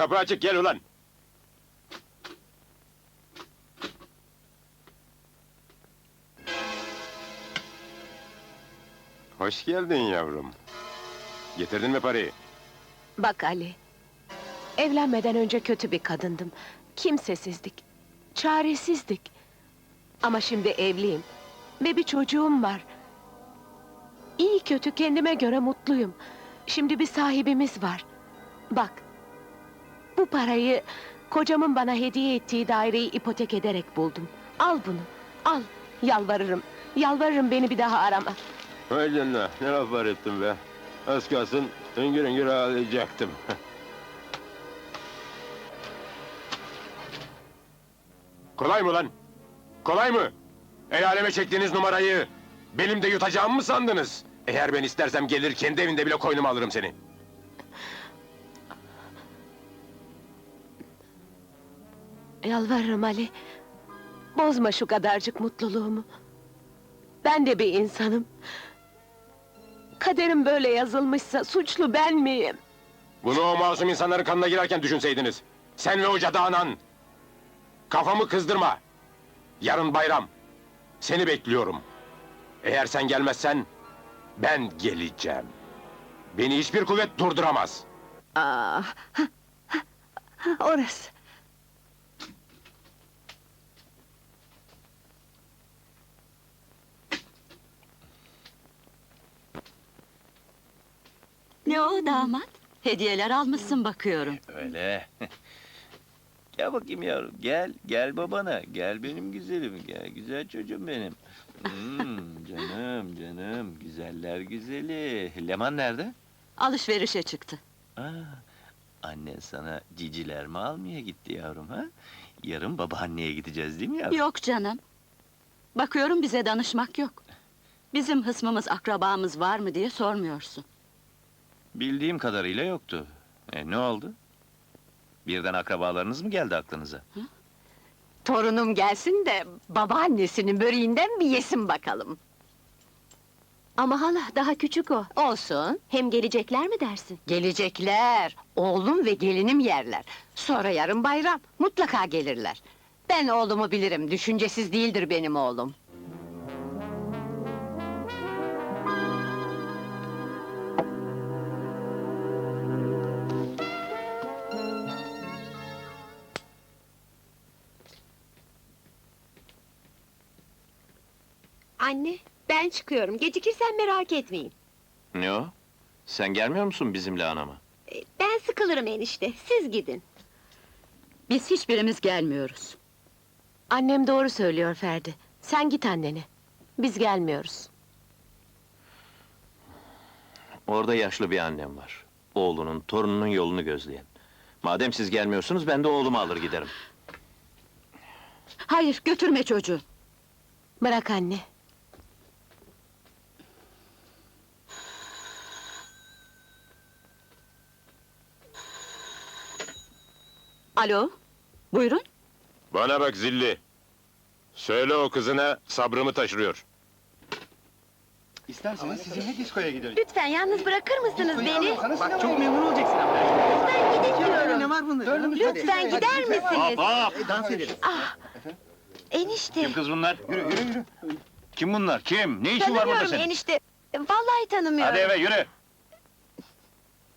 Kapı açık gel ulan. Hoş geldin yavrum. Getirdin mi parayı? Bak Ali, evlenmeden önce kötü bir kadındım. Kimsesizdik, çaresizdik. Ama şimdi evliyim ve bir çocuğum var. İyi kötü kendime göre mutluyum. Şimdi bir sahibimiz var. Bak, bu parayı kocamın bana hediye ettiği daireyi ipotek ederek buldum. Al bunu, al. Yalvarırım, yalvarırım beni bir daha arama. Hay canına ne laf var ettin be. Az kalsın hüngür hüngür ağlayacaktım. Kolay mı lan? Kolay mı? El aleme çektiğiniz numarayı benim de yutacağımı mı sandınız? Eğer ben istersem gelir kendi evinde bile koynuma alırım seni. Yalvarırım Ali. Bozma şu kadarcık mutluluğumu. Ben de bir insanım. Kaderim böyle yazılmışsa suçlu ben miyim? Bunu o masum insanların kanına girerken düşünseydiniz. Sen ve o cadı anan. Kafamı kızdırma. Yarın bayram. Seni bekliyorum. Eğer sen gelmezsen ben geleceğim. Beni hiçbir kuvvet durduramaz. Aa, orası. Ne o damat? Hediyeler almışsın bakıyorum. Öyle. gel bakayım yavrum, gel, gel babana, gel benim güzelim, gel güzel çocuğum benim. Hmm, canım, canım, güzeller güzeli. Leman nerede? Alışverişe çıktı. Aa, annen sana ciciler mi almaya gitti yavrum ha? Yarın babaanneye gideceğiz değil mi yavrum? Yok canım. Bakıyorum bize danışmak yok. Bizim hısmımız, akrabamız var mı diye sormuyorsun. Bildiğim kadarıyla yoktu. E ne oldu? Birden akrabalarınız mı geldi aklınıza? Torunum gelsin de babaannesinin böreğinden bir yesin bakalım. Ama hala daha küçük o. Olsun. Hem gelecekler mi dersin? Gelecekler. Oğlum ve gelinim yerler. Sonra yarın bayram. Mutlaka gelirler. Ben oğlumu bilirim. Düşüncesiz değildir benim oğlum. Anne, ben çıkıyorum. Gecikirsen merak etmeyin. Ne o? Sen gelmiyor musun bizimle anama? E, Ben sıkılırım enişte. Siz gidin. Biz hiçbirimiz gelmiyoruz. Annem doğru söylüyor Ferdi. Sen git annene. Biz gelmiyoruz. Orada yaşlı bir annem var. Oğlunun, torununun yolunu gözleyen. Madem siz gelmiyorsunuz, ben de oğlumu alır giderim. Hayır, götürme çocuğu. Bırak anne. Alo, buyurun. Bana bak zilli. Söyle o kızına sabrımı taşırıyor. İsterseniz sizinle diskoya gidelim. Lütfen yalnız bırakır mısınız beni? Bak çok memnun olacaksın ama. Ben gidemiyorum. Ne var bunda? Lütfen gider misiniz? E, dans edelim. Enişte. Kim kız bunlar? Yürü yürü yürü. Kim bunlar? Kim? Ne işin var burada Tanımıyorum senin? enişte. Vallahi tanımıyorum. Hadi eve yürü.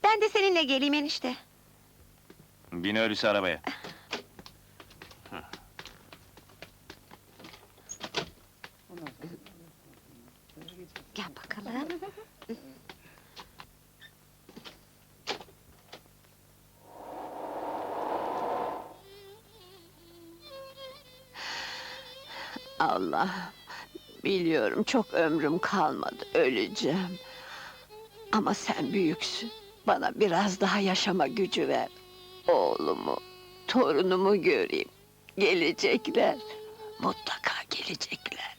Ben de seninle geleyim enişte. Bin öyleyse arabaya. Gel bakalım. Allah. Biliyorum çok ömrüm kalmadı. Öleceğim. Ama sen büyüksün. Bana biraz daha yaşama gücü ver. Oğlumu, torunumu göreyim. Gelecekler. Mutlaka gelecekler.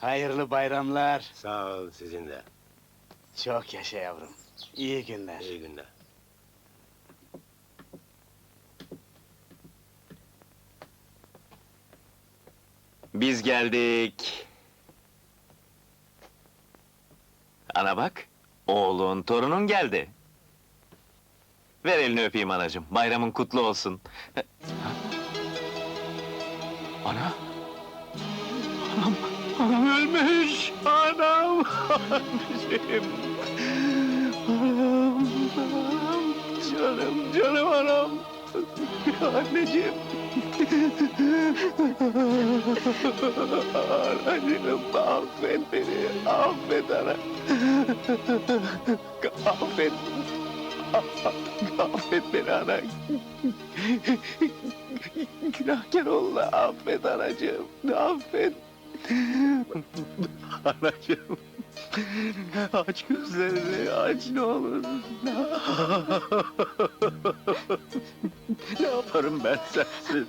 Hayırlı bayramlar. Sağ ol sizin de. Çok yaşa yavrum. İyi günler. İyi günler. Biz geldik. Ana bak, oğlun, torunun geldi. Ver elini öpeyim anacığım, bayramın kutlu olsun. Ana! Anam, anam ölmüş! Anam! Anneciğim! Anam, anam! Canım, canım anam! Anneciğim! Anacığım affet beni, affet ana. affet. affet beni ana. Günahkar olma, affet anacığım, affet. Anacığım. Aç gözlerini, aç ne olur. Ne yaparım ben sensiz?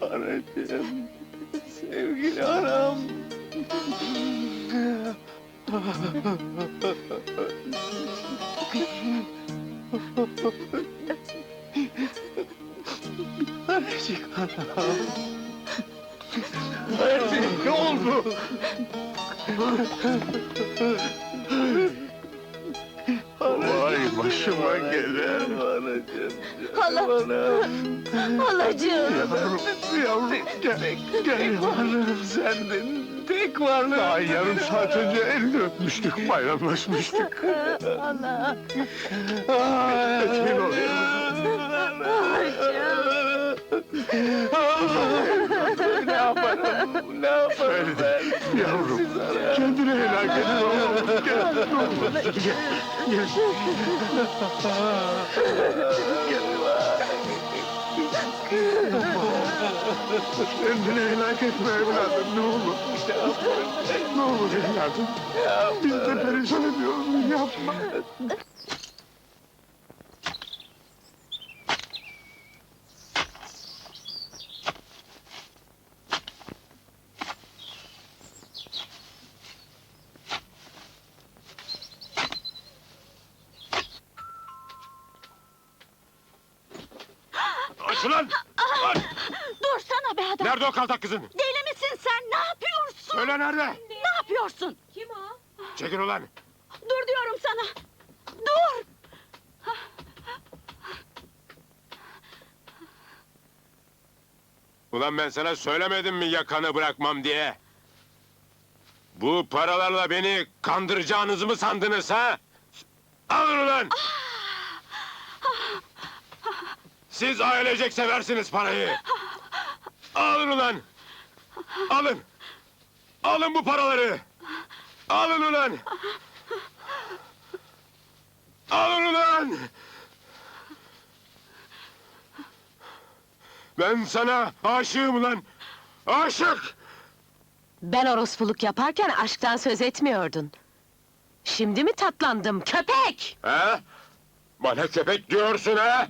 Anacığım, sevgili anam. Anacığım ne oldu? Vay başıma gelen anacığım. Hala. Halacığım. Yavrum, yavrum gel, gel yavrum sendin. Tek varlığım. Daha yarım saat önce elini öpmüştük, bayramlaşmıştık. Allah. Etin oluyor. Ne yaparım, ne yaparım ben? Yavrum, kendine helak et oğlum. Gel, gel, gel. Kendine helak etme evladım, ne olur. Ne olur evladım. Biz de perişan ediyoruz, yapma. Aç ulan! Aç! Dursana be adam. Nerede o kaltak kızın? Deli misin sen? Ne yapıyorsun? Söyle nerede? Ne yapıyorsun? Çekil ulan! Dur diyorum sana. Dur. Ulan ben sana söylemedim mi yakanı bırakmam diye? Bu paralarla beni kandıracağınızı mı sandınız ha? Alın ulan! Siz ailecek seversiniz parayı. Alın ulan! Alın! Alın bu paraları! Alın ulan! Alın ulan! Ben sana aşığım ulan! Aşık! Ben orospuluk yaparken aşktan söz etmiyordun. Şimdi mi tatlandım köpek? Ha? Bana köpek diyorsun ha?